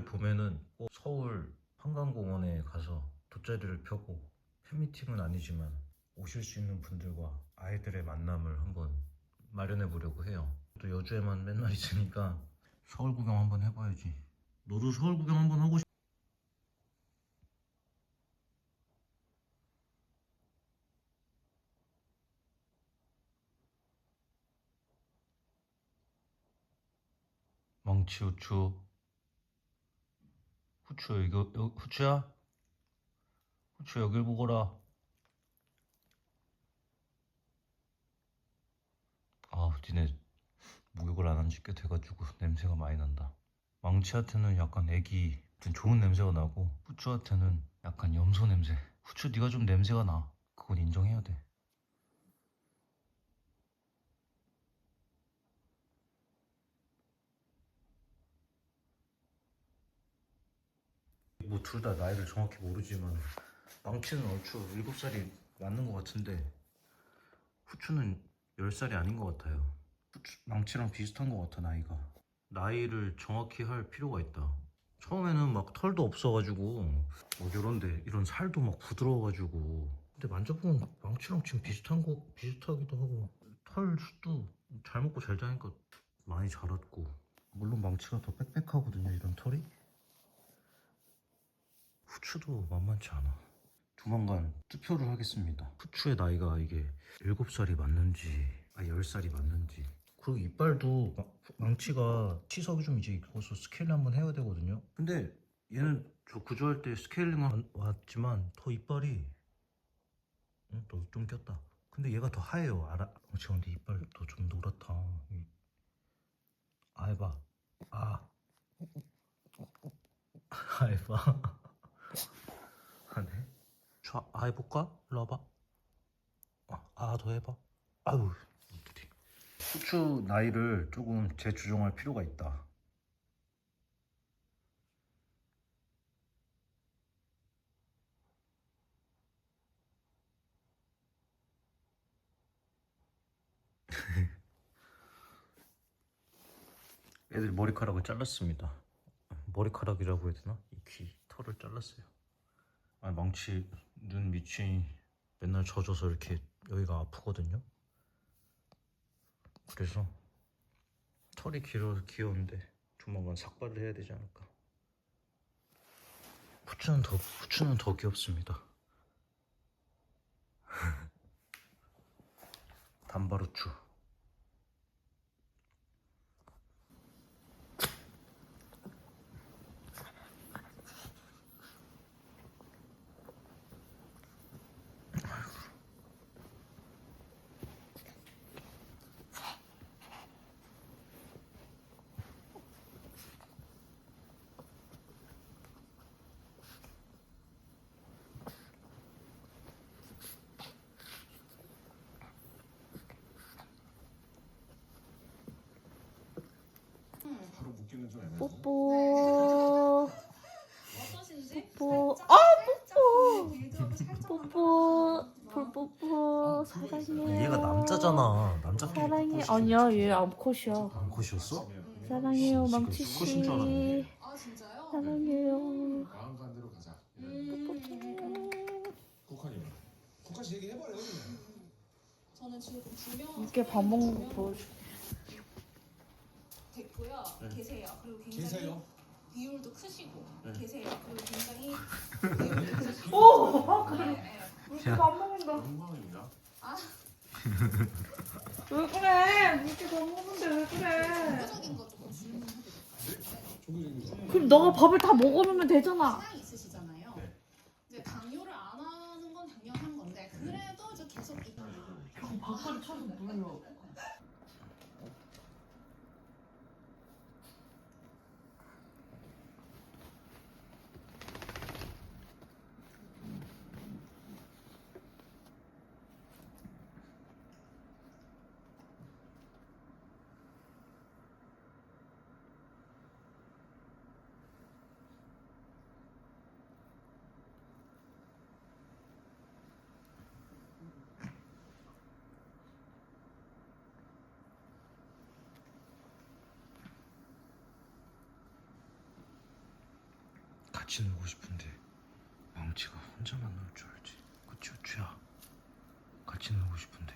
6월 봄에는 꼭 서울 한강공원에 가서 돗자리를 펴고 팬미팅은 아니지만 오실 수 있는 분들과 아이들의 만남을 한번 마련해 보려고 해요. 또 여주에만 맨날 있으니까 서울 구경 한번 해봐야지. 너도 서울 구경 한번 하고 싶... 망치 후추 후추 이거 여, 후추야? 후추 여길 보거라. 아 니네 목욕을 안 한 지 꽤 돼가지고 냄새가 많이 난다. 망치한테는 약간 애기 좀 좋은 냄새가 나고 후추한테는 약간 염소 냄새. 후추 네가 좀 냄새가 나. 그건 인정해야 돼 뭐둘다 나이를 정확히 모르지만 망치는 얼추 7살이 맞는 것 같은데 후추는 10살이 아닌 것 같아요. 후추, 망치랑 비슷한 것 같아 나이가. 나이를 정확히 할 필요가 있다. 처음에는 막 털도 없어가지고 뭐 이런데 이런 살도 막 부드러워가지고. 근데 만져보면 망치랑 지금 비슷한 거 비슷하기도 하고 털 숱도 잘 먹고 잘 자니까 많이 자랐고. 물론 망치가 더 빽빽하거든요 이런 털이 후추도 만만치 않아. 조만간 투표를 하겠습니다. 후추의 나이가 이게 7살이 맞는지, 아 10살이 맞는지. 그리고 이빨도 마- 망치가 치석이 좀 이제 있어서 스케일 한번 해야 되거든요. 근데 얘는 저 구조할 때 스케일링 은 왔지만 더 이빨이 응? 너좀 꼈다. 근데 얘가 더 하얘요. 알아? 망치 근데 이빨도 좀 노랗다. 이- 아 해봐. 아. 아 해봐. 하네. 자, 아 해볼까? 일로 와봐. 아, 더 해봐. 아유. 후추 나이를 조금 재조정할 필요가 있다. 애들 머리카락을 잘랐습니다. 머리카락이라고 해야 되나? 이 귀 털을 잘랐어요. 아 망치 눈 밑이 맨날 젖어서 이렇게 여기가 아프거든요. 그래서 털이 길어 귀여운데 조만간 삭발을 해야 되지 않을까. 후추는 더 후추는 더 귀엽습니다. 단바루추. 뽀뽀? 뽀뽀 아 살짝 뽀뽀 불뽀뽀 사랑해 얘가 남자잖아. 남자 사랑해 아니야 얘 암컷이야 암컷이었어? 사랑해요 망치. 씨 아 진짜요? 사랑해요 마음 가는 대로 가자. 음, 국한이. 국한 씨 얘기해버려. 저는 지금 이렇게 밥 먹는 거 보여줘 됐고요. 계세요. 그리고 굉장히 계세요? 비율도 크시고 네. 계세요. 그리고 굉장히 비율도 크시고. 오! 네, 네. 이렇게 밥 먹는다 영광입니다. 왜 그래 이렇게 밥 먹는데 왜 그래 부정적인 거 조금 질문해도 될까요? 그럼 너가 밥을 다 먹어놓으면 되잖아 사랑이 같이 놀고 싶은데 망치가 혼자만 놀 줄 알지. 그치 우추야? 같이 놀고 싶은데